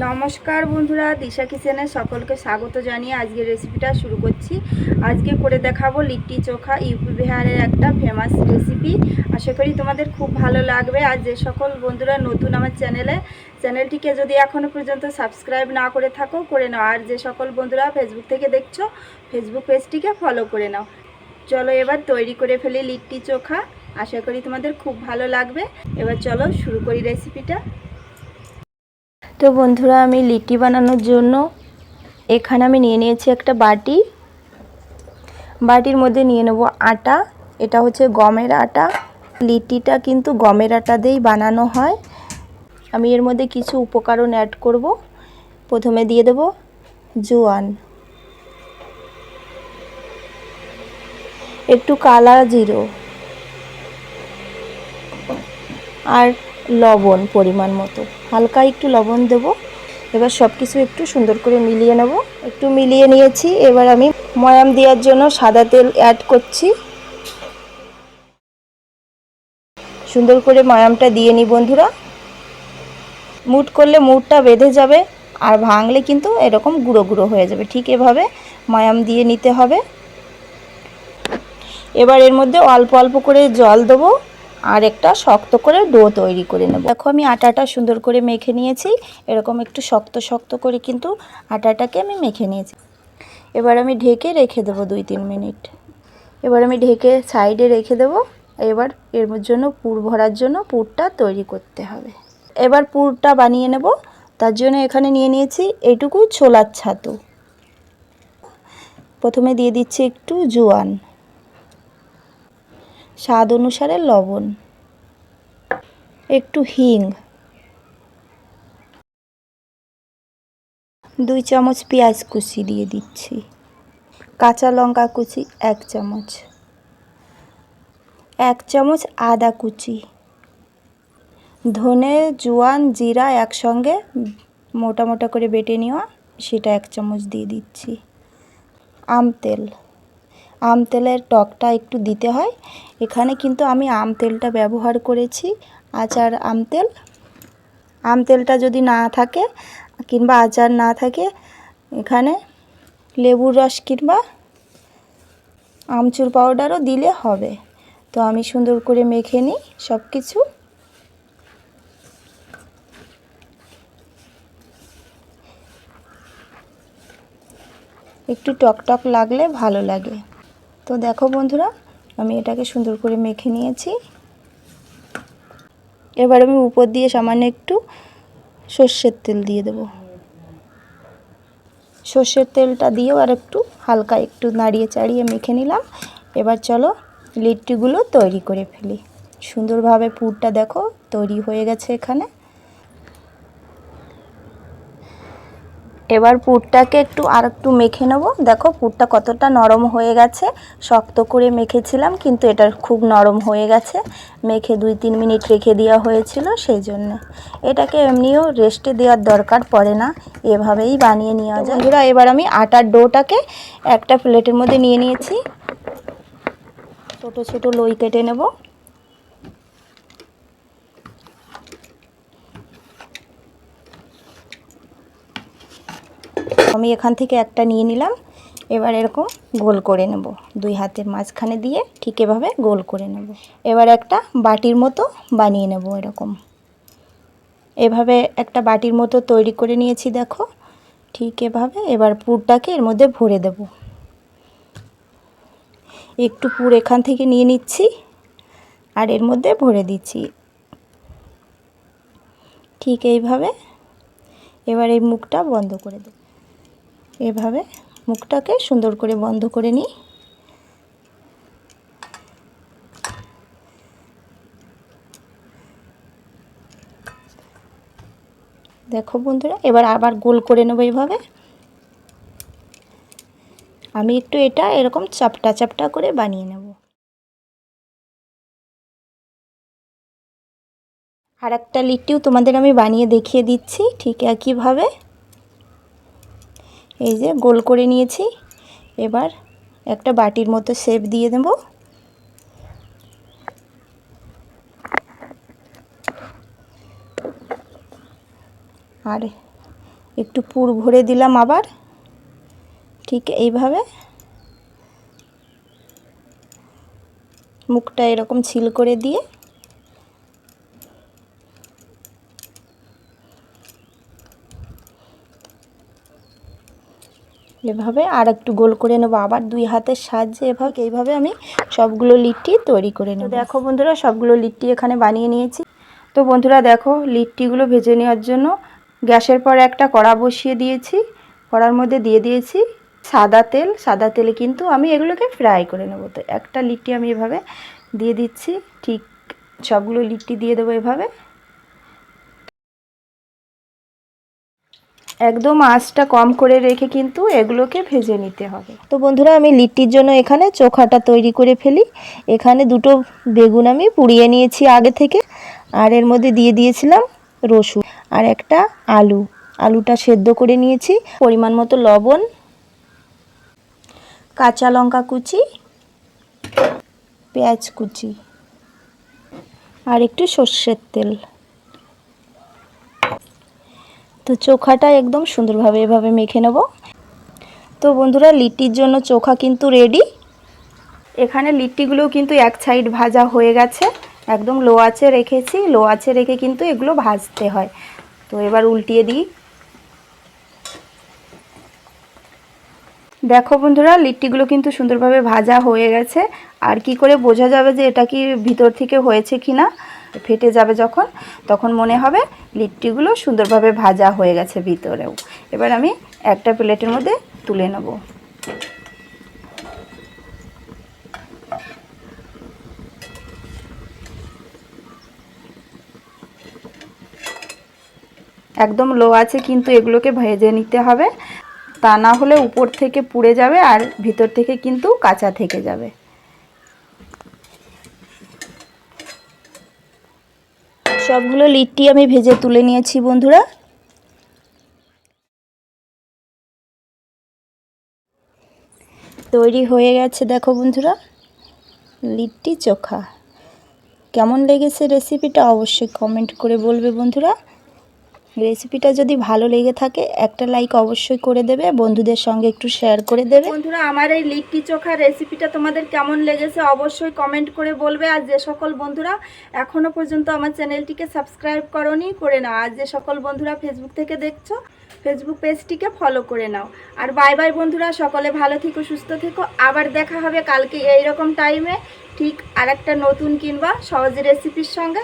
নমস্কার বন্ধুরা, দিশা কিচেনে সকলকে স্বাগত জানিয়ে আজকের রেসিপিটা শুরু করছি। আজকে করে দেখাবো লিট্টি চোখা ইউপি বিহারের একটা ফেমাস রেসিপি আশা করি তোমাদের খুব ভালো লাগবে। আর যে সকল বন্ধুরা নতুন আমার চ্যানেলে চ্যানেলটিকে যদি এখনও পর্যন্ত সাবস্ক্রাইব না করে থাকো, করে নাও। আর যে সকল বন্ধুরা ফেসবুক থেকে দেখছ ফেসবুক পেজটিকে ফলো করে নাও। চলো এবার তৈরি করে ফেলি লিট্টি চোখা। আশা করি তোমাদের খুব ভালো লাগবে। এবার চলো শুরু করি রেসিপিটা তো বন্ধুরা, আমি লিটি বানানোর জন্য এখানে আমি নিয়ে নিয়েছি একটা বাটি। বাটির মধ্যে নিয়ে নেব আটা। এটা হচ্ছে গমের আটা। লিটিটা কিন্তু গমের আটা দিয়েই বানানো হয়। আমি এর মধ্যে কিছু উপকরণ অ্যাড করব। প্রথমে দিয়ে দেব জোয়ান। একটু কালা জিরো। আর লবণ পরিমাণ মতো। হালকা একটু লবণ দেব। এবার সব কিছু একটু সুন্দর করে মিলিয়ে নেব। একটু মিলিয়ে নিয়েছি। এবার আমি ময়াম দেওয়ার জন্য সাদা তেল অ্যাড করছি। সুন্দর করে ময়ামটা দিয়ে নিই বন্ধুরা। মুট করলে মুটটা বেঁধে যাবে আর ভাঙলে কিন্তু এরকম গুঁড়ো গুঁড়ো হয়ে যাবে। ঠিক এভাবে ময়াম দিয়ে নিতে হবে। এবার এর মধ্যে অল্প অল্প করে জল দেবো। আর একটা শক্ত করে ডো তৈরি করে নেব। দেখো আমি আটাটা সুন্দর করে মেখে নিয়েছি। এরকম একটু শক্ত শক্ত করে কিন্তু আটাটাকে আমি মেখে নিয়েছি। এবার আমি ঢেকে রেখে দেবো দুই, তিন মিনিট। এবার আমি ঢেকে সাইডে রেখে দেবো। এবার এর জন্য পুর ভরার জন্য পুরটা তৈরি করতে হবে। এবার পুরটা বানিয়ে নেব। তার জন্য এখানে নিয়ে নিয়েছি এইটুকু ছোলার ছাতু। প্রথমে দিয়ে দিচ্ছি একটু জোয়ান। স্বাদ অনুসারে লবণ। একটু হিং। দুই চামচ পেঁয়াজ কুচি দিয়ে দিচ্ছি। কাঁচা লঙ্কা কুচি এক চামচ। এক চামচ আদা কুচি। ধনে, জোয়ান, জিরা একসঙ্গে মোটা মোটা করে বেটে নেওয়া, সেটা এক চামচ দিয়ে দিচ্ছি। আম তেল। আম তেলের টকটা একটু দিতে হয়। এখানে কিন্তু আমি আম তেলটা ব্যবহার করেছি, আচার আম তেল। আম তেলটা যদি না থাকে কিংবা আচার না থাকে, এখানে লেবুর রস কিংবা আমচুর পাউডারও দিলে হবে। তো আমি সুন্দর করে মেখে নিই সব কিছু একটু টক টক লাগলে ভালো লাগে। তো দেখো বন্ধুরা, আমি এটাকে সুন্দর করে মেখে নিয়েছি। এবার আমি উপর দিয়ে সামান্য একটু সর্ষের তেল দিয়ে দেব। সর্ষের তেলটা দিয়েও আর একটু হালকা একটু নাড়িয়ে চাড়িয়ে মেখে নিলাম। এবার চলো লিট্টিগুলো তৈরি করে ফেলি। সুন্দরভাবে পুরটা দেখো, তৈরি হয়ে গেছে এখানে। এবার পুরটাকে একটু আর একটু মেখে নেব। দেখো, পুরটা কতটা নরম হয়ে গেছে। শক্ত করে মেখেছিলাম, কিন্তু এটা খুব নরম হয়ে গেছে। মেখে দুই তিন মিনিট রেখে দেওয়া হয়েছিল, সেই জন্য। এটাকে এমনিও রেস্টে দেওয়ার দরকার পড়ে না। এভাবেই বানিয়ে নেওয়া যায়। বন্ধুরা, এবার আমি আটার ডোটাকে একটা প্লেটের মধ্যে নিয়ে নিয়েছি। ছোটো ছোটো লই কেটে নেব। আমি এখান থেকে একটা নিয়ে নিলাম। এবার এরকম গোল করে নেব। দুই হাতের মাঝখানে দিয়ে ঠিক এভাবে গোল করে নেব। এবার একটা বাটির মতো বানিয়ে নেব এরকম। এভাবে একটা বাটির মতো তৈরি করে নিয়েছি, দেখো। ঠিক এভাবে এবার পুরটাকে এর মধ্যে ভরে দেব। একটু পুর এখান থেকে নিয়ে নিচ্ছি আর এর মধ্যে ভরে দিচ্ছি। ঠিক এইভাবে এবার এই মুখটা বন্ধ করে দেব। এভাবে মুখটাকে সুন্দর করে বন্ধ করে নিই। দেখো বন্ধুরা, এবার আবার গোল করে নেব এইভাবে। আমি একটু এটা এরকম চাপটা চাপটা করে বানিয়ে নেব। আর একটা লিট্টিও তোমাদের আমি বানিয়ে দেখিয়ে দিচ্ছি ঠিক একইভাবে। এই যে গোল করে নিয়েছি। এবার একটা বাটির মতো শেপ দিয়ে দেব। আর একটু পুর ভরে দিলাম আবার। ঠিক এইভাবে। মুখটা এরকম ছিল করে দিয়ে এভাবে আর একটু গোল করে নেব। আবার দুই হাতের সাহায্যে এভাবে, এইভাবে আমি সবগুলো লিট্টি তৈরি করে নেব। দেখো বন্ধুরা, সবগুলো লিট্টি এখানে বানিয়ে নিয়েছি। তো বন্ধুরা দেখো, লিট্টিগুলো ভেজে নেওয়ার জন্য গ্যাসের পর একটা কড়া বসিয়ে দিয়েছি। কড়ার মধ্যে দিয়ে দিয়েছি সাদা তেল। সাদা তেলে কিন্তু আমি এগুলোকে ফ্রাই করে নেব। তো একটা লিট্টি আমি এভাবে দিয়ে দিচ্ছি। ঠিক সবগুলো লিট্টি দিয়ে দেবো এভাবে। একদম আঁচটা কম করে রেখে কিন্তু এগুলোকে ভেজে নিতে হবে। তো বন্ধুরা, আমি লিট্টির জন্য এখানে চোখাটা তৈরি করে ফেলি। এখানে দুটো বেগুন আমি পুড়িয়ে নিয়েছি আগে থেকে, আর এর মধ্যে দিয়ে দিয়েছিলাম রসুন আর একটা আলু। আলুটা সেদ্ধ করে নিয়েছি। পরিমাণ মতো লবণ, কাঁচা লঙ্কা কুচি, পেঁয়াজ কুচি আর একটু সর্ষের তেল। তো চোখাটা একদম সুন্দরভাবে এভাবে মেখে নেব। তো বন্ধুরা, লিট্টির জন্য চোখা কিন্তু রেডি এখানে লিট্টিগুলোও কিন্তু এক সাইড ভাজা হয়ে গেছে। একদম লো আঁচে রেখেছি। লো আঁচে রেখে কিন্তু এগুলো ভাজতে হয়। তো এবার উল্টিয়ে দিই। দেখো বন্ধুরা, লিট্টিগুলো কিন্তু সুন্দরভাবে ভাজা হয়ে গেছে। আর কি করে বোঝা যাবে যে এটা কি ভিতর থেকে হয়েছে কি না ফেটে যাবে যখন, তখন মনে হবে লিট্টিগুলো সুন্দরভাবে ভাজা হয়ে গেছে ভিতরেও। এবার আমি একটা প্লেটের মধ্যে তুলে নেব। একদম লো আছে কিন্তু এগুলোকে ভেজে নিতে হবে। তা না হলে উপর থেকে পুড়ে যাবে আর ভিতর থেকে কিন্তু কাঁচা থেকে যাবে। সবগুলো লিট্টি আমি ভেজে তুলে নিয়েছি বন্ধুরা। তৈরি হয়ে গেছে দেখো বন্ধুরা, লিট্টি চোখা। কেমন লেগেছে রেসিপিটা অবশ্যই কমেন্ট করে বলবে বন্ধুরা। রেসিপিটা যদি ভালো লেগে থাকে, একটা লাইক অবশ্যই করে দেবে, বন্ধুদের সঙ্গে একটু শেয়ার করে দেবে। বন্ধুরা, আমার এই লিট্টি চোখা রেসিপিটা তোমাদের কেমন লেগেছে অবশ্যই কমেন্ট করে বলবে। আর যে সকল বন্ধুরা এখনও পর্যন্ত আমার চ্যানেলটিকে সাবস্ক্রাইব করনি, করে নাও। আর যে সকল বন্ধুরা ফেসবুক থেকে দেখছ ফেসবুক পেজটিকে ফলো করে নাও। আর বাই বাই বন্ধুরা, সকলে ভালো থেকো, সুস্থ থেকো। আবার দেখা হবে কালকে এই রকম টাইমে ঠিক আরেকটা নতুন কিংবা সহজ রেসিপির সঙ্গে।